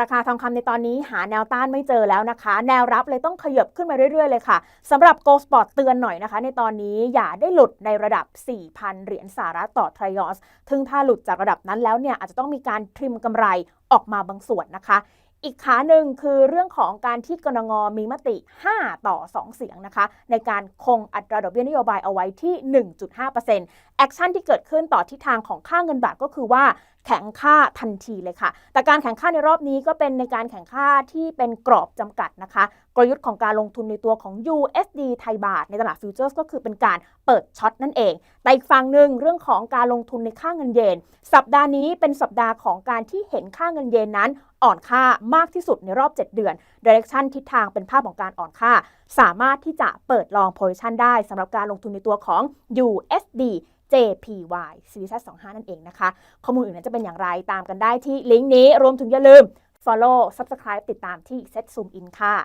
ราคาทองคำในตอนนี้หาแนวต้านไม่เจอแล้วนะคะ แนวรับเลยต้องขยับขึ้นมาเรื่อย ๆ เลยค่ะสำหรับโกลสปอร์ตเตือนหน่อยนะคะ ในตอนนี้อย่าได้หลุดในระดับ 4,000 เหรียญสหรัฐต่อทรยอสถึงถ้าหลุดจากระดับนั้นแล้วเนี่ยอาจจะต้องมีการทริมกำไรออกมาบางส่วนนะคะ อีกขาหนึ่งคือเรื่องของการที่กรงงมีมติ 5 ต่อ 2 เสียงนะคะ ในการคงอัตราดอกเบี้ยนโยบายเอาไว้ที่ 1.5%แอคชั่นที่เกิดขึ้นต่อทิศทางของค่าเงินบาทก็คือว่าแข็งค่าทันทีเลยค่ะ แต่การแข่งค่าในรอบนี้ก็เป็นในการแข่งค่าที่เป็นกรอบจำกัดนะคะ กลยุทธ์ของการลงทุนในตัวของ USD ไทยบาทในตลาดฟิวเจอร์สก็คือเป็นการเปิดช็อตนั่นเอง แต่อีกฝั่งหนึ่งเรื่องของการลงทุนในค่าเงินเยน สัปดาห์นี้เป็นสัปดาห์ของการที่เห็นค่าเงินเยนนั้น อ่อนค่ามากที่สุดในรอบ 7 เดือน Direction ทิศทางเป็นภาพของการอ่อนค่า สามารถที่จะเปิดลอง position ได้สำหรับการลงทุนในตัวของ USD JPY Series 25 นั่นเองนะคะ ข้อมูลอื่นนั้นจะเป็นอย่างไรตามกันได้ที่ลิงก์นี้ รวมถึงอย่าลืม follow subscribe ติดตามที่ Set Zoom In ค่ะ